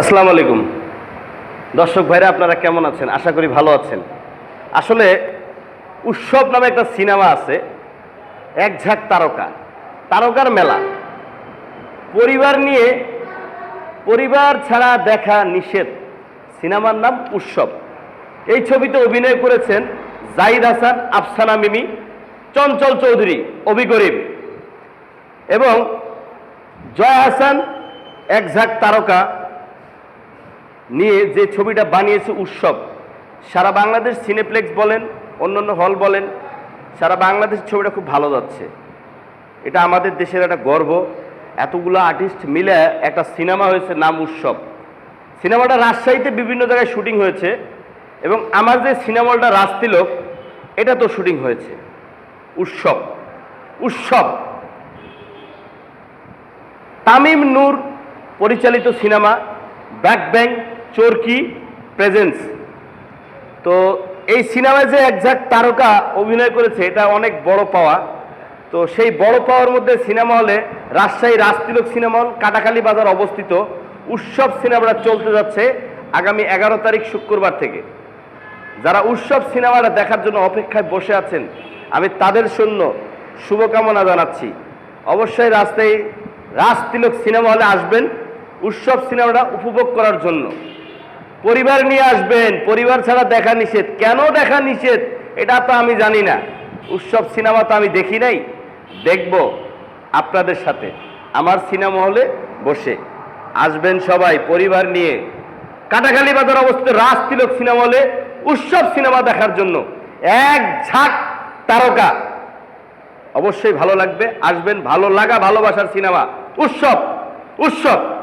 আসসালামু আলাইকুম। দর্শক ভাইরা, আপনারা কেমন আছেন? আশা করি ভালো আছেন। আসলে উৎসব নামে একটা সিনেমা আছে, এক ঝাঁক তারকা। তারকার মেলা। পরিবার নিয়ে, পরিবার ছাড়া দেখা নিষেধ। সিনেমার নাম উৎসব। এই ছবিতে অভিনয় করেছেন জাহিদ হাসান, আফসানা মিমি, চঞ্চল চৌধুরী, অভি গরিব এবং জয় হাসান, এক ঝাঁক তারকা। নিয়ে যে ছবিটা বানিয়েছে উৎসব, সারা বাংলাদেশ সিনেপ্লেক্স বলেন, অন্যান্য হল বলেন, সারা বাংলাদেশ ছবিটা খুব ভালো যাচ্ছে। এটা আমাদের দেশের একটা গর্ব। এতগুলো আর্টিস্ট মিলে একটা সিনেমা হয়েছে নাম উৎসব। সিনেমাটা রাজশাহীতে বিভিন্ন জায়গায় শুটিং হয়েছে এবং আমার যে সিনেমাটা রাজতিলক, এটা তো শুটিং হয়েছে। উৎসব উৎসব। তামিম নূর পরিচালিত সিনেমা, ব্যাক ব্যাং চোরকি প্রেজেন্স তো এই সিনেমায় যে একজাক তারকা অভিনয় করেছে, এটা অনেক বড় পাওয়া। তো সেই বড় পাওয়ার মধ্যে সিনেমা হলে রাজশাহী রাজতিলক সিনেমা হল, কাটাখালী বাজার অবস্থিত। উৎসব সিনেমাটা চলতে যাচ্ছে আগামী এগারো তারিখ শুক্রবার থেকে। যারা উৎসব সিনেমাটা দেখার জন্য অপেক্ষায় বসে আছেন, আমি তাদের জন্য শুভকামনা জানাচ্ছি। অবশ্যই রাস্তায় রাজতিলক সিনেমা হলে আসবেন, উৎসব সিনেমাটা উপভোগ করার জন্য। পরিবার নিয়ে আসবেন, পরিবার ছাড়া দেখা নিষেধ। কেন দেখা নিষেধ? এটা তো আমি জানি না। উৎসব সিনেমা তো আমি দেখি নাই। দেখব আপনাদের সাথে। আমার সিনেমা হলে বসে। আসবেন সবাই, পরিবার নিয়ে। কাটাখালী বাজার অবস্থিত রাজ তিলক সিনেমা হলে উৎসব সিনেমা দেখার জন্য। এক ঝাঁক তারকা। অবশ্যই ভালো লাগবে। আসবেন, ভালো লাগা, ভালোবাসার সিনেমা। উৎসব উৎসব।